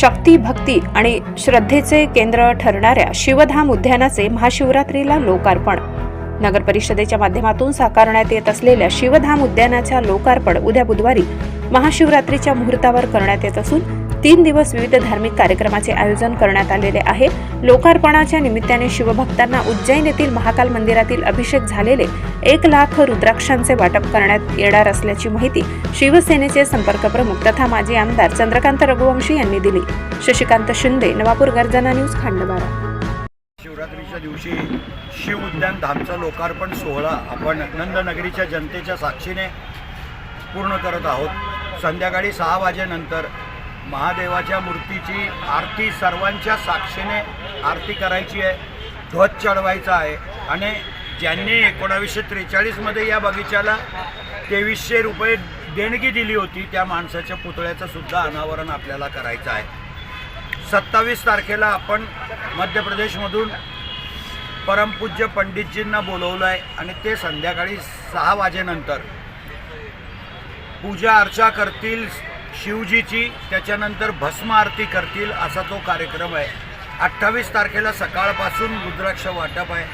शक्ती भक्ती आणि श्रद्धेचे केंद्र ठरणाऱ्या शिवधाम उद्यानाचे महाशिवरात्रीला लोकार्पण. नगर परिषदेच्या माध्यमातून साकारण्यात येत असलेल्या शिवधाम उद्यानाच्या लोकार्पण उद्या बुधवारी महाशिवरात्रीच्या मुहूर्तावर करण्यात येत असून तीन दिवस विविध धार्मिक कार्यक्रमाचे आयोजन करण्यात आलेले आहे. लोकार्पणाच्या निमित्ताने शिवभक्तांना उज्जैन येथील महाकाल मंदिरातील अभिषेक झालेले एक लाख रुद्राक्षांचे वाटप करण्यात येणार असल्याची माहिती शिवसेनेचे संपर्क प्रमुख तथा माजी आमदार चंद्रकांत रघुवंशी यांनी दिली. शशिकांत शिंदे नवापूर गर्जना न्यूज खांडबारा. शिवरात्रीच्या दिवशी शिव उद्यान धामचा लोकार्पण सोहळा आपण नंदनगरीच्या जनतेच्या साक्षीने पूर्ण करत आहोत. संध्याकाळी सहा वाजेनंतर महादेवाच्या मूर्तीची आरती सर्वांच्या साक्षीने आरती करायची आहे. ध्वज चढवायचा आहे. आणि ज्यांनी एकोणावीसशे त्रेचाळीसमध्ये या बगीचाला तेवीसशे रुपये देणगी दिली होती त्या माणसाच्या पुतळ्याचं सुद्धा अनावरण आपल्याला करायचं आहे. सत्तावीस तारखेला आपण मध्य प्रदेशमधून परमपूज्य पंडितजींना बोलवलं आहे आणि ते संध्याकाळी सहा वाजेनंतर पूजा अर्चा करतील शिवजीची त्याच्यानंतर भस्म आरती करतील असा तो कार्यक्रम आहे. अठ्ठावीस तारखेला सकाळपासून रुद्राक्ष वाटप आहे.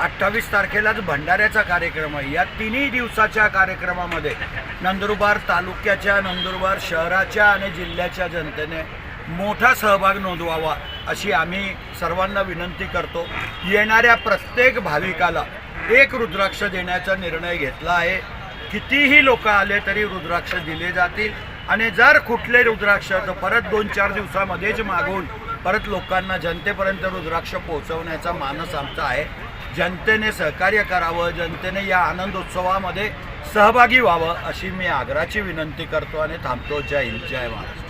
अठ्ठावीस तारखेलाच भंडाऱ्याचा कार्यक्रम आहे. या तिन्ही दिवसाच्या कार्यक्रमामध्ये नंदुरबार तालुक्याच्या नंदुरबार शहराच्या आणि जिल्ह्याच्या जनतेने मोठा सहभाग नोंदवावा अशी आम्ही सर्वांना विनंती करतो. येणाऱ्या प्रत्येक भाविकाला एक रुद्राक्ष देण्याचा निर्णय घेतला आहे. कितीही लोक आले तरी रुद्राक्ष दिले जातील. आणि जर कुठले रुद्राक्ष तर परत दोन चार दिवसामध्येच मागून परत लोकांना जनतेपर्यंत रुद्राक्ष पोहोचवण्याचा मानस आमचा आहे. जनतेने सहकार्य करावं जनतेने या आनंदोत्सवामध्ये सहभागी व्हावं अशी मी आग्राची विनंती करतो आणि थांबतो. जय हिंद जय महाराज